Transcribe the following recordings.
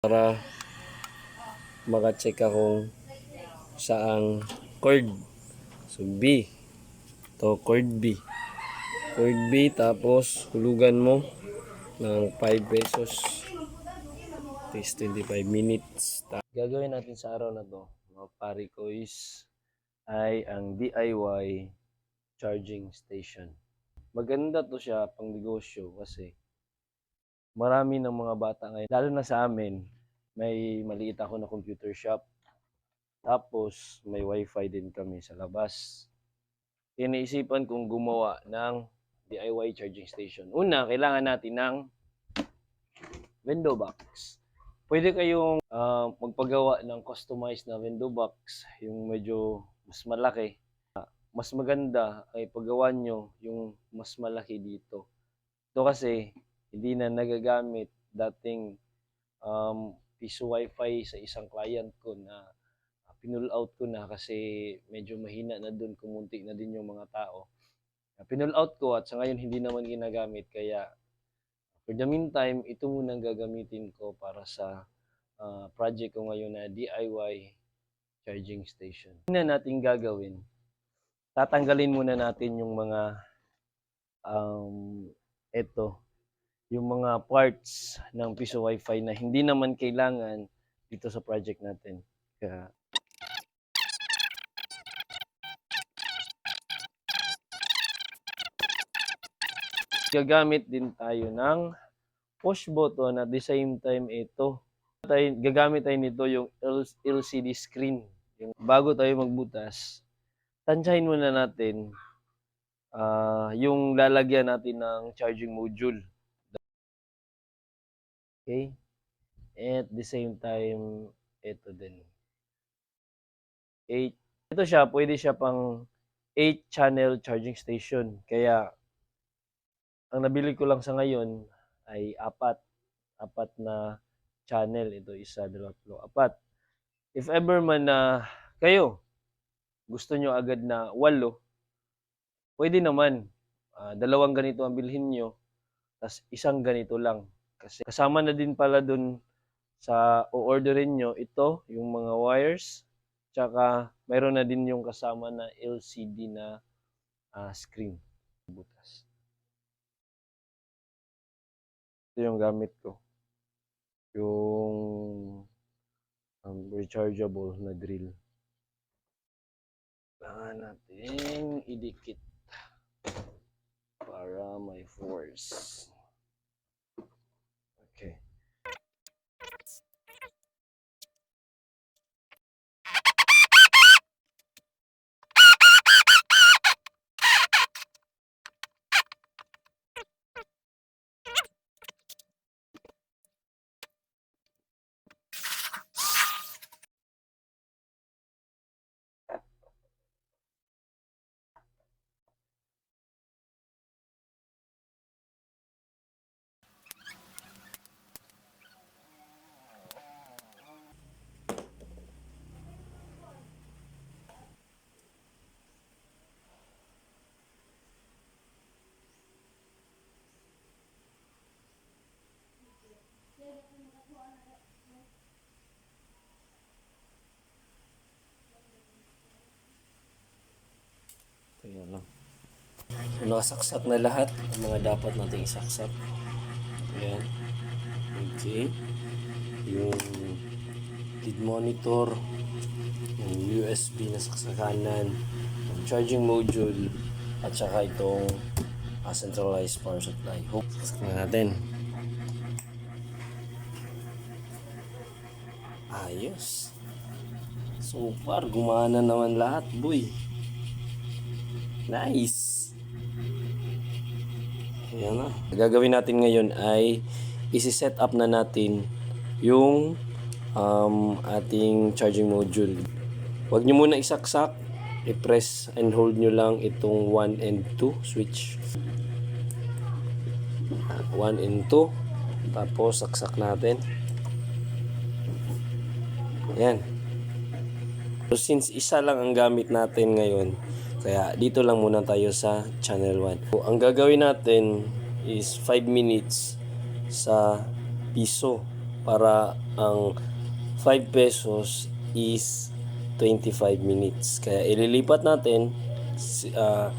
para makacheck akong saang chord. So B. To chord B. Chord B tapos hulugan mo ng 5 pesos. At least 25 minutes. Gagawin natin sa araw na to, mga pari ay ang DIY charging station. Maganda to siya pang negosyo kasi marami ng mga bata ngayon, lalo na sa amin, may maliit ako na computer shop. Tapos may wifi din kami sa labas. Iniisipan kong gumawa ng DIY charging station. Una, kailangan natin ng window box. Pwede kayong ah, magpagawa ng customized na window box, yung medyo mas malaki. Mas maganda ay paggawa nyo yung mas malaki dito. Ito kasi hindi na nagagamit dating um, piso wifi sa isang client ko na uh, pinull out ko na kasi medyo mahina na dun, kumunti na din yung mga tao. Uh, pinull out ko at sa ngayon hindi naman ginagamit kaya for the meantime, ito muna ang gagamitin ko para sa uh, project ko ngayon na DIY charging station. Una natin gagawin, tatanggalin muna natin yung mga um, ito, yung mga parts ng piso wifi na hindi naman kailangan dito sa project natin. Kaya gagamit din tayo ng push button at the same time ito. Tayo, gagamit tayo nito yung LCD screen. Yung, bago tayo magbutas, tansyahin muna natin ah, yung lalagyan natin ng charging module. Okay? At the same time, ito din. 8. Ito siya, pwede siya pang 8 channel charging station. Kaya, ang nabili ko lang sa ngayon ay apat. Apat na channel. Ito isa, dalawa, tatlo, apat. If ever man na kayo gusto nyo agad na walo, pwede naman. Ah, dalawang ganito ang bilhin nyo, tas isang ganito lang. Kasi kasama na din pala dun sa o-orderin nyo, ito, yung mga wires, tsaka mayroon na din yung kasama na LCD na ah, screen. Butas. Ito yung gamit ko. Yung um, rechargeable na drill. Kailangan natin idikit para may force. Okay. So, nakasaksak na lahat ang mga dapat nating isaksak. Ayan. Okay. Yung lead monitor, yung USB na saksakanan, yung charging module, at saka itong ah, centralized power supply. Hook. Saksak na natin. Ayos. So far, gumana naman lahat, boy. Nice. Ayan na. Gagawin natin ngayon ay isi-set up na natin yung um, ating charging module. Huwag nyo muna isaksak. I-press and hold nyo lang itong 1 and 2 switch. 1 and 2. Tapos saksak natin. Ayan. So since isa lang ang gamit natin ngayon, kaya dito lang muna tayo sa channel 1. So, ang gagawin natin is 5 minutes sa piso. para ang 5 pesos is 25 minutes. Kaya ililipat natin, ah,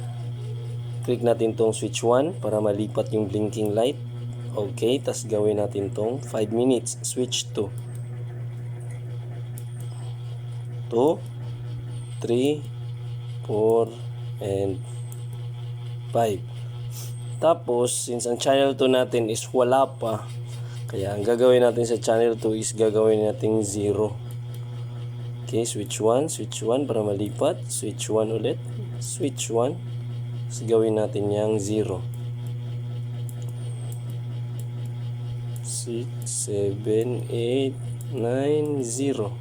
click natin tong switch 1 para malipat yung blinking light. Okay, tas gawin natin tong 5 minutes. Switch 2. 2, 3, 4, and 5. Tapos, since ang channel 2 natin is wala pa, kaya ang gagawin natin sa channel 2 is gagawin natin 0. Okay, switch 1, switch 1 para malipat. Switch 1 ulit. Switch 1. Tapos gawin natin yung 0. 6, 7, 8, 9, 0.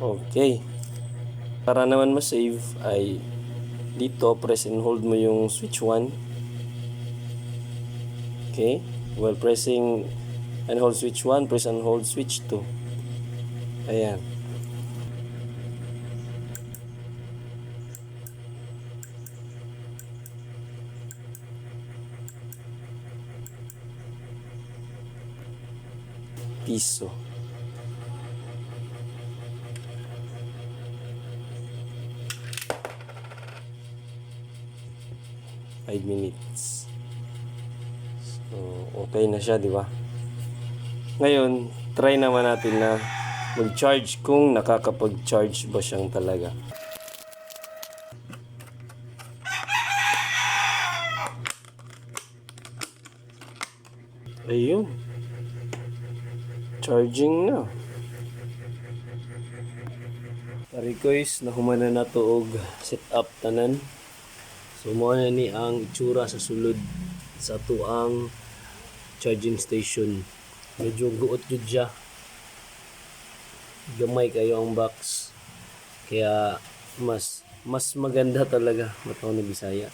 Okay. Para naman ma-save ay dito press and hold mo yung switch 1. Okay? While pressing and hold switch 1, press and hold switch 2. Ayan. Piso. Five minutes. So, okay na siya, di ba? Ngayon, try naman natin na mag-charge kung nakakapag-charge ba siyang talaga. Ayun. Charging na. Pari guys, nahumana na to og set up tanan. So mo ni ang itsura sa sulod sa tuang charging station. Medyo guot jud siya. Gamay kayo ang box. Kaya mas mas maganda talaga mataw ni Bisaya.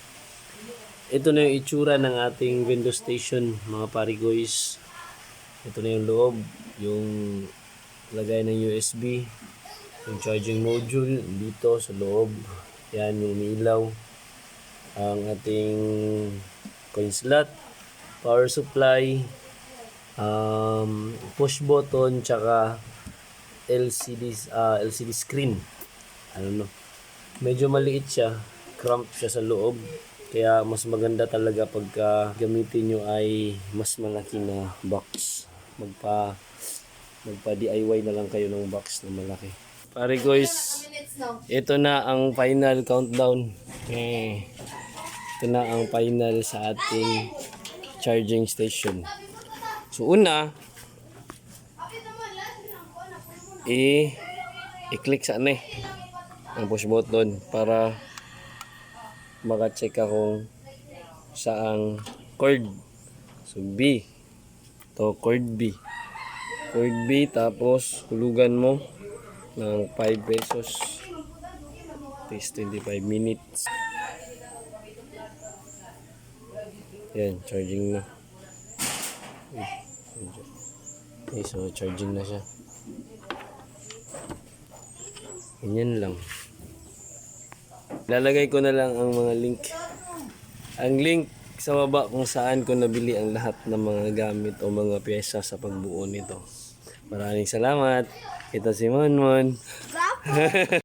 Ito na yung itsura ng ating window station mga parigoys. Ito na yung loob, yung lagay ng USB, yung charging module dito sa loob. Yan yung umiilaw. Ang ating coin slot, power supply, um, push button, tsaka LCD, ah, LCD screen. Ano no? Medyo maliit siya, cramped siya sa loob. Kaya mas maganda talaga pagka gamitin nyo ay mas malaki na box. Magpa magpa DIY na lang kayo ng box na malaki. Pare guys, ito na ang final countdown. Eh, ito na ang final sa ating charging station. So una, i i-click sa ano eh, ang push button para maka-check ka kung saang chord. So B. To chord B. Chord B tapos hulugan mo ng 5 pesos. This 25 minutes. Yan, charging na. Okay, so charging na siya. Ganyan lang. Lalagay ko na lang ang mga link. Ang link sa baba kung saan ko nabili ang lahat ng mga gamit o mga pyesa sa pagbuo nito. Maraming salamat. Ito si Monmon.